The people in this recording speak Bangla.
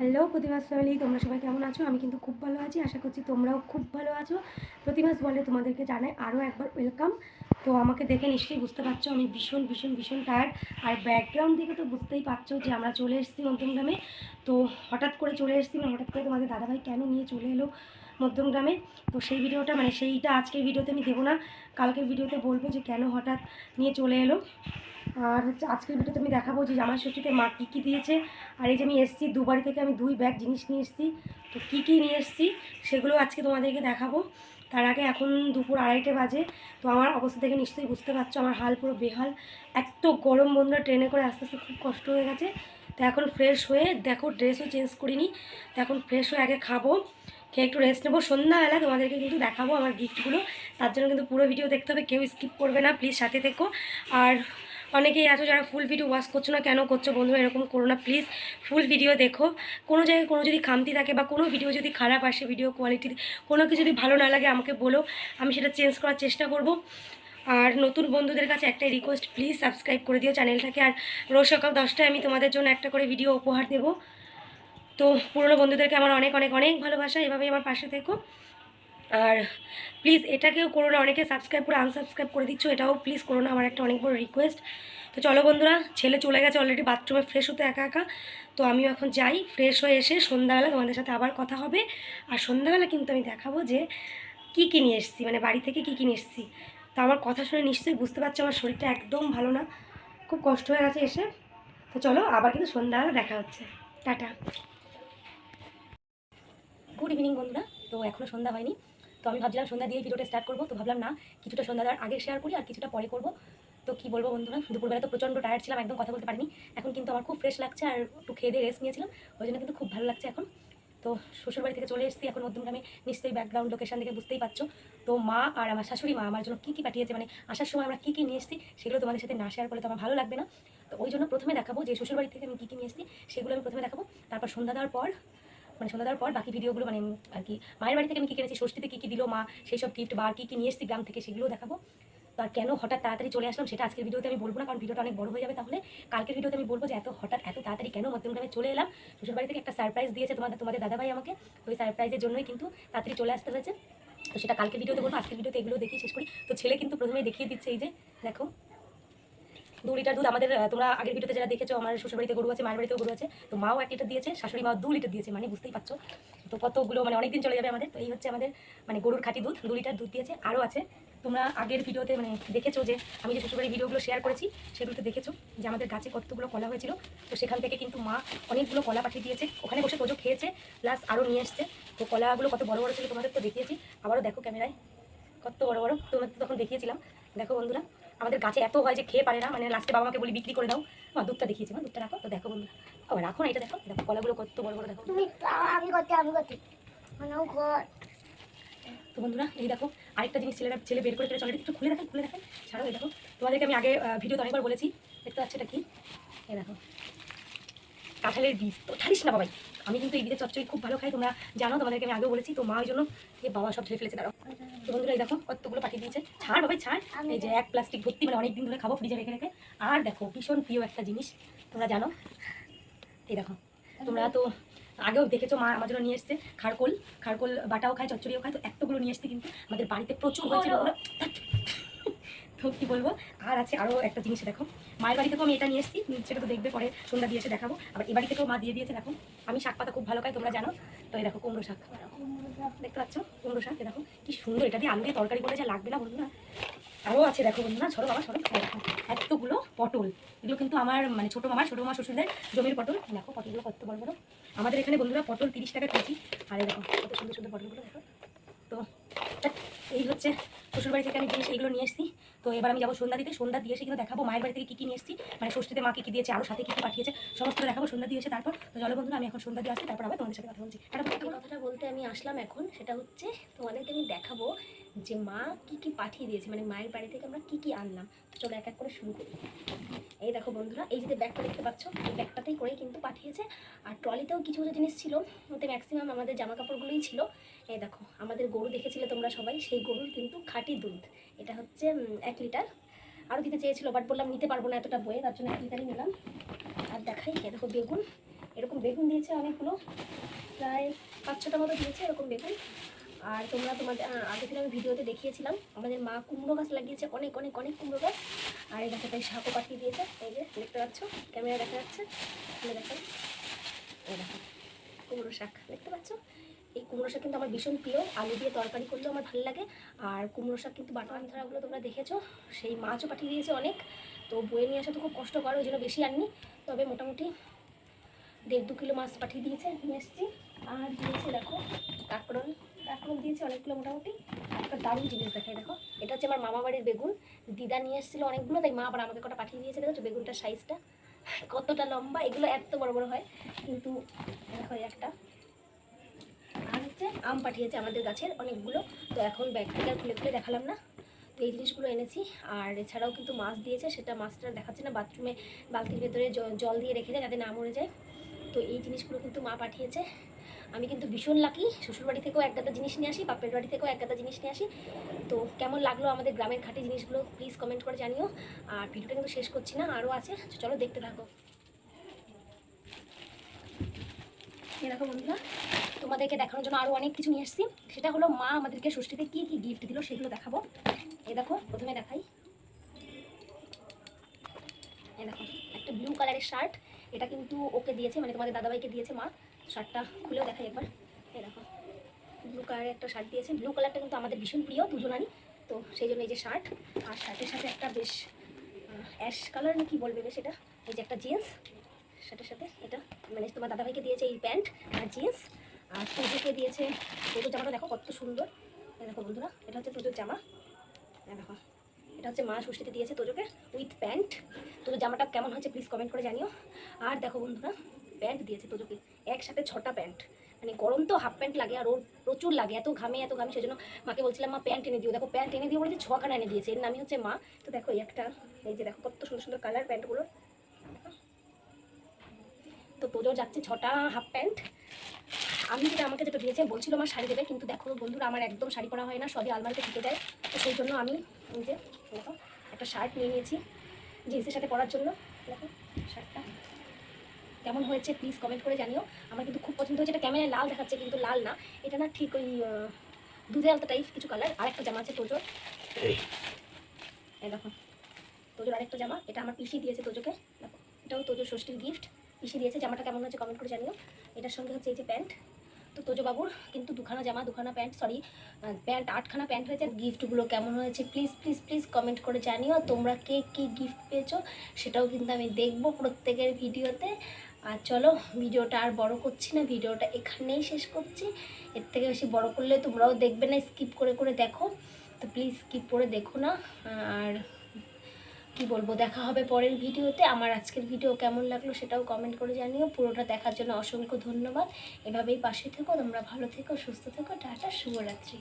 হ্যালো প্রতিমাস ফ্যামিলি তোমরা সবাই কেমন আছো? আমি কিন্তু খুব ভালো আছি, আশা করছি তোমরাও খুব ভালো আছো। প্রতিমাস বলে তোমাদেরকে জানাই আরও একবার ওয়েলকাম তো আমাকে দেখে নিশ্চয়ই বুঝতে পারছ, আমি ভীষণ ভীষণ ভীষণ টায়ার্ড আর ব্যাকগ্রাউন্ড দিকে তো বুঝতেই পারছ যে আমরা চলে এসেছি মধ্যমগ্রামে। তো হঠাৎ করে চলে এসেছি মানে হঠাৎ করে তোমাদের দাদাভাই কেন নিয়ে চলে এলো মধ্যমগ্রামে? তো সেই ভিডিওটা মানে সেইটা আজকের ভিডিওতে আমি দেবো না। কালকের ভিডিওতে বলব যে কেন হঠাৎ নিয়ে চলে এলো। আর হচ্ছে আজকের ভিডিওতে আমি দেখাবো যে জামাই ষষ্ঠীতে মা কী কী দিয়েছে। আর এই যে আমি এসেছি দুবারি থেকে আমি দুই ব্যাগ জিনিস নিয়ে এসেছি। তো কী কী নিয়ে এসেছি সেগুলো আজকে তোমাদেরকে দেখাবো। তার আগে এখন দুপুর আড়াইটে বাজে। তো আমার অবস্থা থেকে নিশ্চয়ই বুঝতে পারছ, আমার হাল পুরো বেহাল। এত গরম বন্ধুরা, ট্রেনে করে আস্তে আস্তে খুব কষ্ট হয়ে গেছে। তো এখন ফ্রেশ হয়ে, দেখো ড্রেসও চেঞ্জ করিনি। তো এখন ফ্রেশ হয়ে আগে খাব। খেয়ে একটু রেস্ট নেব। সন্ধ্যাবেলা তোমাদেরকে কিন্তু দেখাবো আমার গিফটগুলো তার জন্য কিন্তু পুরো ভিডিও দেখতে হবে, কেউ স্কিপ করবে না। প্লিজ সাথে থেকো। আর অনেকেই আছো যারা ফুল ভিডিও ওয়াচ করছ না, কেন করছ বন্ধু? এরকম করো না প্লিজ ফুল ভিডিও দেখো। কোনো জায়গায় কোনো যদি খামতি থাকে বা কোনো ভিডিও যদি খারাপ আসে ভিডিও কোয়ালিটি কোনো কিছু যদি ভালো না লাগে, আমাকে বলো। আমি সেটা চেঞ্জ করার চেষ্টা করব। আর নতুন বন্ধুদের কাছে একটাই রিকোয়েস্ট প্লিজ সাবস্ক্রাইব করে দিও চ্যানেলটাকে আর রোজ সকাল দশটায় আমি তোমাদের জন্য একটা করে ভিডিও উপহার দেবো। তো পুরনো বন্ধুদেরকে আমার অনেক অনেক অনেক ভালোবাসা। এভাবেই আমার পাশে থেকো। আর প্লিজ এটাকেও করো না। অনেকে সাবস্ক্রাইব করে আনসাবস্ক্রাইব করে দিচ্ছ, এটাও প্লিজ করো না। আমার একটা অনেক বড় রিকোয়েস্ট তো চলো বন্ধুরা, ছেলে চলে গেছে অলরেডি বাথরুমে ফ্রেশ হতে একা একা। তো আমিও এখন যাই ফ্রেশ হয়ে এসে সন্ধ্যাবেলা তোমাদের সাথে আবার কথা হবে। আর সন্ধ্যাবেলা কিন্তু আমি দেখাবো যে কী কী নিয়ে এসেছি মানে বাড়ি থেকে কী কী নিয়ে এসেছি। তো আমার কথা শুনে নিশ্চয়ই বুঝতে পারছ, আমার শরীরটা একদম ভালো না। খুব কষ্ট হয়ে গেছে এসে। তো চলো, আবার কিন্তু সন্ধ্যাবেলা দেখা হচ্ছে। টাটা। গুড ইভিনিং বন্ধুরা। তো এখনও সন্ধ্যা হয়নি। তো আমি ভাবছিলাম সন্ধ্যা দিয়ে ভিডিওটা স্টার্ট করব, তো ভাবলাম না, কিছুটা সন্ধ্যা দেওয়ার আগে শেয়ার করি আর কিছুটা পরে করব। তো কি বলব বন্ধুরা, দুপুরবেলা তো প্রচণ্ড টায়ার্ড ছিলাম, একদম কথা বলতে পারিনি। এখন কিন্তু আমার খুব ফ্রেশ লাগছে আর একটু খেয়ে দিয়ে রেস্ট নিয়েছিলাম, ওই জন্য কিন্তু খুব ভালো লাগছে এখন। তো শ্বশুরবাড়ি থেকে চলে এসেছি, এখন মধ্যমগ্রামে নিশ্চয়ই ব্যাকগ্রাউন্ড লোকেশন থেকে বুঝতেই পারছ। তো মা আর আমার শাশুড়ি মা, আমার জন্য কী কী পাঠিয়েছে মানে আসার সময় আমরা কী কী নিয়ে এসেছি, সেগুলো তোমাদের সাথে না শেয়ার করলে তো আমার ভালো লাগবে না। তো ওই জন্য প্রথমে দেখাবো যে শ্বশুরবাড়ি থেকে আমি কী কী নিয়ে এসেছি, সেগুলো আমি প্রথমে দেখাবো। তারপর সন্ধ্যা দেওয়ার পর মানে সন্ধ্যা দেওয়ার পর বাকি ভিডিওগুলো মানে আর কি মায়ের বাড়ি থেকে আমি কী কিনেছি, ষষ্ঠীতে কী কী দিল মা সেই সব গিফট বা কী কী নিয়ে এসেছি, গ্রাম থেকে সেগুলোও দেখাবো। তো আর কেন হঠাৎ তাড়াতাড়ি চলে আসলাম সেটা আজকের ভিডিওতে আমি বলব না, কারণ ভিডিওটা অনেক বড় হয়ে যাবে তাহলে কালকের ভিডিওতে আমি বলব যে এত হঠাৎ এত তাড়াতাড়ি কেন মধ্যমগ্রামে চলে এলাম? শ্বশুর বাড়ি থেকে একটা সারপ্রাইজ দিয়েছে তোমাদের তোমাদের দাদাভাই আমাকে, ওই সারপ্রাইজের জন্যই কিন্তু তাড়াতাড়ি চলে আসতে হয়েছে। তো সেটা কালকে ভিডিওতে বলব, আজকের ভিডিওতে এগুলো দেখিয়ে শেষ করি। তো ছেলে কিন্তু প্রথমেই দেখিয়ে দিচ্ছে এই যে, দেখো। দু লিটার দুধ আমাদের তোমরা আগের ভিডিওতে যারা দেখেছ, আমার শ্বশুরবাড়িতে গরু আছে, মায়ের বাড়িতেও গরু আছে, তো মাও এক লিটার দিয়েছে, শাশুড়ি মাও দু লিটার দিয়েছে মানে বুঝতেই পারছ। তো কতগুলো মানে অনেকদিন চলে যাবে আমাদের, তো এই হচ্ছে আমাদের মানে গরুর খাঁটি দুধ, দু লিটার দুধ দিয়েছে, আরও আছে। তোমরা আগের ভিডিওতে মানে দেখেছ যে, আমি যে শ্বশুরবাড়ির ভিডিওগুলো শেয়ার করেছি, সেগুলোতে দেখেছ যে আমাদের গাছে কতগুলো কলা হয়েছিল, তো সেখান থেকে কিন্তু মা অনেকগুলো কলা পাঠিয়ে দিয়েছে, ওখানে বসে তোজো খেয়েছে প্লাস আরও নিয়ে এসছে। তো কলাগুলো কত বড় বড় ছিল তোমাদের তো দেখিয়েছি, আবারও দেখো ক্যামেরায়, কত বড় বড়, তোমাদের তখন দেখিয়েছিলাম। দেখো বন্ধুরা আমাদের গাছে এত হয় যে খেয়ে পারে না মানে লাস্টে বাবা মাকে বলি বিক্রি করে দাও। মা দুধটা দেখিয়েছি মা দুধটা রাখো। তো দেখো বন্ধুরা ও রাখো না এটা দেখো। দেখো কলাগুলো কত বড় বড় দেখো। তুমি আমি করতে আমি করতে মানে তো বন্ধুরা এই দেখো আরেকটা জিনিস ছেলেরা ছেলে বের করে চলে একটু খুলে দেখেন খুলে দেখেন ছাড়ো এই দেখো। তোমাদেরকে আমি আগে ভিডিওতে অনেকবার বলেছি। দেখতে পাচ্ছ এটা কি? এই দেখো। কাঁঠালের বীজ। তো ছাড়িস না বাবাই। আমি কিন্তু এই বীজের চচ্চড়ি খুব ভালো খাই তোমরা জানো তোমাদেরকে আমি আগেও বলেছি তো মা ওই জন্য বাবা সব ঢেলে ফেলেছে দাঁড়াও। তো বন্ধুরা এই দেখো কতগুলো পাঠিয়ে দিয়েছে। ছাড় বাবাই ছাড়। এই যে এক প্লাস্টিক ভর্তি মানে অনেক দিন ধরে খাব ফ্রিজে রেখে রেখে। আর দেখো ভীষণ প্রিয় একটা জিনিস তোমরা জানো। এই দেখো তোমরা তো আগেও দেখেছ মা আমার জন্য নিয়ে এসছে খারকোল। খারকোল বাটাও খায় চচ্চড়িও খায় তো এতগুলো নিয়ে এসছে কিন্তু আমাদের বাড়িতে প্রচুর হয়েছে কি বলব? আর আছে আরও একটা জিনিস দেখো। মায়ের বাড়ি থেকেও আমি এটা নিয়ে এসেছি। সেটা তো দেখবে, পরে সন্ধ্যা দিয়েছে দেখাবো। আবার এ বাড়ি থেকেও মা দিয়ে দিয়েছে, দেখো। আমি শাক পাতা খুব ভালো খাই, তোমরা জানো। তো এই দেখো, কুমড়ো শাক। দেখতে পাচ্ছ? কুমড়ো শাক দেখো, কি সুন্দর। এটা দিয়ে আলু দিয়ে তরকারি করে যা লাগবে না বন্ধুরা। আরও আছে, দেখো বন্ধুরা। সরো বাবা সরো দেখো, এতগুলো পটল। এগুলো কিন্তু আমার মানে ছোটো মামা ছোটো মামা শ্বশুরদের জমির পটল। দেখো, পটলগুলো কত বড় বড়। আমাদের এখানে বন্ধুরা পটল তিরিশ টাকা কেজি। আর দেখো, কত সুন্দর সুন্দর পটলগুলো দেখো। তো এই হচ্ছে শ্বশুরবাড়ি থেকে আমি জিনিস এইগুলো নিয়ে এসেছি। তো এবার আমি যাব সন্ধ্যা দিতে। সন্ধ্যা দিয়ে এসে কিন্তু দেখাবো মায়ের বাড়ি থেকে কী কী নিয়ে এসেছি। মানে ষষ্ঠীতে মাকে কী দিয়েছে আরও সাথে কী কী পাঠিয়েছে সমস্ত দেখাবো সন্ধ্যা দিয়ে এসে তারপর। তো চলো বন্ধুরা, আমি এখন সন্ধ্যা দিয়ে আসছি, তারপর আবার তোমাদের সাথে কথা বলছি। কথাটা বলতে আমি আসলাম এখন, সেটা হচ্ছে তোমাদেরকে আমি দেখাবো যে মা কি কি পাঠিয়ে দিয়েছে মানে মায়ের বাড়ি থেকে আমরা কি কি আনলাম চলো এক এক করে শুরু করি। এই দেখো বন্ধুরা, এই যে ব্যাগটা দেখতে পাচ্ছ, এই ব্যাগটাতেই করেই কিন্তু পাঠিয়েছে। আর ট্রলিতেও কিছু কিছু জিনিস ছিল, ওতে ম্যাক্সিমাম আমাদের জামা কাপড়গুলোই ছিল। এই দেখো, আমাদের গরু দেখেছিলে তোমরা সবাই, সেই গরুর কিন্তু খাঁটি দুধ। এটা হচ্ছে এক লিটার আরও দিতে চেয়েছিল বাট বললাম নিতে পারব না এতটা বয়ে তার জন্য এক লিটারই নিলাম। আর দেখাই এ দেখো বেগুন। এরকম বেগুন দিয়েছে অনেকগুলো, প্রায় পাঁচ ছটা মতো দিয়েছে, এরকম বেগুন। আর তোমরা তোমাদের আহ, আগের দিন আমি ভিডিওতে দেখিয়েছিলাম আমাদের মা কুমড়ো গাছ লাগিয়েছে অনেক অনেক অনেক কুমড়ো গাছ। আর এই গাছটাই শাকও পাঠিয়ে দিয়েছে এই যে দেখতে পাচ্ছ ক্যামেরা দেখা যাচ্ছে দেখো। দেখো কুমড়ো শাক দেখতে পাচ্ছ? এই কুমড়ো শাক কিন্তু আমার ভীষণ প্রিয় আলু দিয়ে তরকারি করলেও আমার ভালো লাগে আর কুমড়ো শাক কিন্তু বাটা ধরাগুলো তোমরা দেখেছ সেই মাছও পাঠিয়ে দিয়েছে অনেক তো বয়ে নিয়ে আসা তো খুব কষ্ট করে ওই জন্য বেশি আননি তবে মোটামুটি দেড় দু কিলো মাছ পাঠিয়ে দিয়েছে নিয়ে এসেছি। আর দিয়েছে দেখো কাঁকরোল। কাঁকরোল দিয়েছি অনেকগুলো মোটামুটি। একটা দারুণ জিনিস দেখাই, দেখো। এটা হচ্ছে আমার মামা বাড়ির বেগুন। দিদা নিয়ে এসেছিল অনেকগুলো, তাই মা আবার আমাকে কটা পাঠিয়ে দিয়েছে দেখো বেগুনটার সাইজটা কতটা লম্বা, এগুলো এত বড় বড় হয়। কিন্তু দেখো একটা। আর হচ্ছে আম পাঠিয়েছে আমাদের গাছের অনেকগুলো। তো এখন ব্যাগ খুলে খুলে দেখালাম না। তো এই জিনিসগুলো এনেছি। আর এছাড়াও কিন্তু মাছ দিয়েছে, সেটা মাছটা দেখাচ্ছে না, বাথরুমে বালতির ভেতরে জল দিয়ে রেখে দেয় যাতে না মরে যায়। তো এই জিনিসগুলো কিন্তু মা পাঠিয়েছে। আমি কিন্তু ভীষণ লাকি শ্বশুরবাড়ি থেকেও এক গাদা জিনিস নিয়ে আসি, বাপের বাড়ি থেকেও এক গাদা জিনিস নিয়ে আসি। তো কেমন লাগল আমাদের গ্রামের খাঁটি জিনিসগুলো প্লিজ কমেন্ট করে জানিও। আর ভিডিওটা কিন্তু শেষ করছি না, আরও আছে চলো দেখতে থাকো। এরকম বন্ধুরা, তোমাদেরকে দেখানোর জন্য আরও অনেক কিছু নিয়ে এসেছি। সেটা হলো মা আমাদেরকে ষষ্ঠীতে কী কী গিফট দিল সেগুলো দেখাবো। এ দেখো, প্রথমে দেখাই। এই দেখো, একটা ব্লু কালারের শার্ট এটা কিন্তু ওকে দিয়েছে মানে তোমাদের দাদাভাইকে দিয়েছে মা। শার্টটা খুলেও দেখাই একবার। এই দেখো ব্লু কালারের একটা শার্ট দিয়েছে। ব্লু কালারটা কিন্তু আমাদের ভীষণ প্রিয়, দুজনারই। তো সেই জন্য এই যে শার্ট, আর শার্টের সাথে একটা বেশ অ্যাশ কালার না কি বলবে বেশ এটা এই যে একটা জিন্স শার্টের সাথে এটা মানে তোমার দাদাভাইকে দিয়েছে এই প্যান্ট আর জিন্স আর পুজোকে দিয়েছে, পুজোর জামাটা দেখো কত সুন্দর। দেখো বন্ধুরা, এটা হচ্ছে পুজোর জামা। দেখো এটা হচ্ছে মা ষষ্ঠীতে দিয়েছে তোজোকে উইথ প্যান্ট তোর জামাটা কেমন হয়েছে প্লিজ কমেন্ট করে জানিও। আর দেখো বন্ধুরা প্যান্ট দিয়েছে তোজোকে। একসাথে ছটা প্যান্ট মানে গরম তো হাফ প্যান্ট লাগে আর ওর প্রচুর লাগে, এত ঘামে এত ঘামে, সেজন্য মাকে বলছিলাম, মা প্যান্ট এনে দিও। দেখো প্যান্ট এনে দিও বলেছে, ছখানা এনে দিয়েছে। এর নামই হচ্ছে মা। তো দেখো একটা, এই যে দেখো কত সুন্দর সুন্দর কালার প্যান্টগুলোর তো তোজো যাচ্ছে ছটা হাফ প্যান্ট আমি যেটা আমাকে যেটা দিয়েছে বলছিল আমার শাড়ি দেবে কিন্তু দেখো বন্ধুরা আমার একদম শাড়ি পরা হয় না সবই আলমারিতে থেকে যায়। তো সেই জন্য আমি যে দেখো একটা শার্ট নিয়ে নিয়েছি জিন্সের সাথে পরার জন্য। দেখো শার্টটা কেমন হয়েছে প্লিজ কমেন্ট করে জানিও। আমার কিন্তু খুব পছন্দ হয়েছে এটা ক্যামেরায় লাল দেখাচ্ছে কিন্তু লাল না। এটা না ঠিক ওই দুধে আলতা টাইপ কিছু কালার আরেকটা জামা আছে তোজোর। এই। দেখো তোজোর আরেকটা জামা। এটা আমার পিসি দিয়েছে তোজোকে। দেখো এটাও তোজোর ষষ্ঠীর গিফট পিসি দিয়েছে, জামাটা কেমন হয়েছে কমেন্ট করে জানিও। এটার সঙ্গে হচ্ছে এই যে প্যান্ট, তো তোজো বাবুর কিন্তু দুখানা জামা, দুখানা প্যান্ট সরি প্যান্ট, আটখানা প্যান্ট হয়েছে। গিফটগুলো কেমন হয়েছে প্লিজ প্লিজ প্লিজ কমেন্ট করে জানিও। তোমরা কে কী গিফট পেয়েছ সেটাও কিন্তু আমি দেখব প্রত্যেকের ভিডিওতে। আর চলো, ভিডিওটা আর বড় করছি না, ভিডিওটা এখানেই শেষ করছি। এর থেকে বেশি বড় করলে তোমরাও দেখবে না স্কিপ করে করে দেখো। তো প্লিজ স্কিপ করে দেখো না। আর কি বলব, দেখা হবে পরের ভিডিওতে। আমার আজকের ভিডিও কেমন লাগল সেটাও কমেন্ট করে জানিও। পুরোটা দেখার জন্য অসংখ্য ধন্যবাদ। এভাবেই পাশে থেকো, তোমরা ভালো থেকো, সুস্থ থেকো, টাটা, শুভরাত্রি।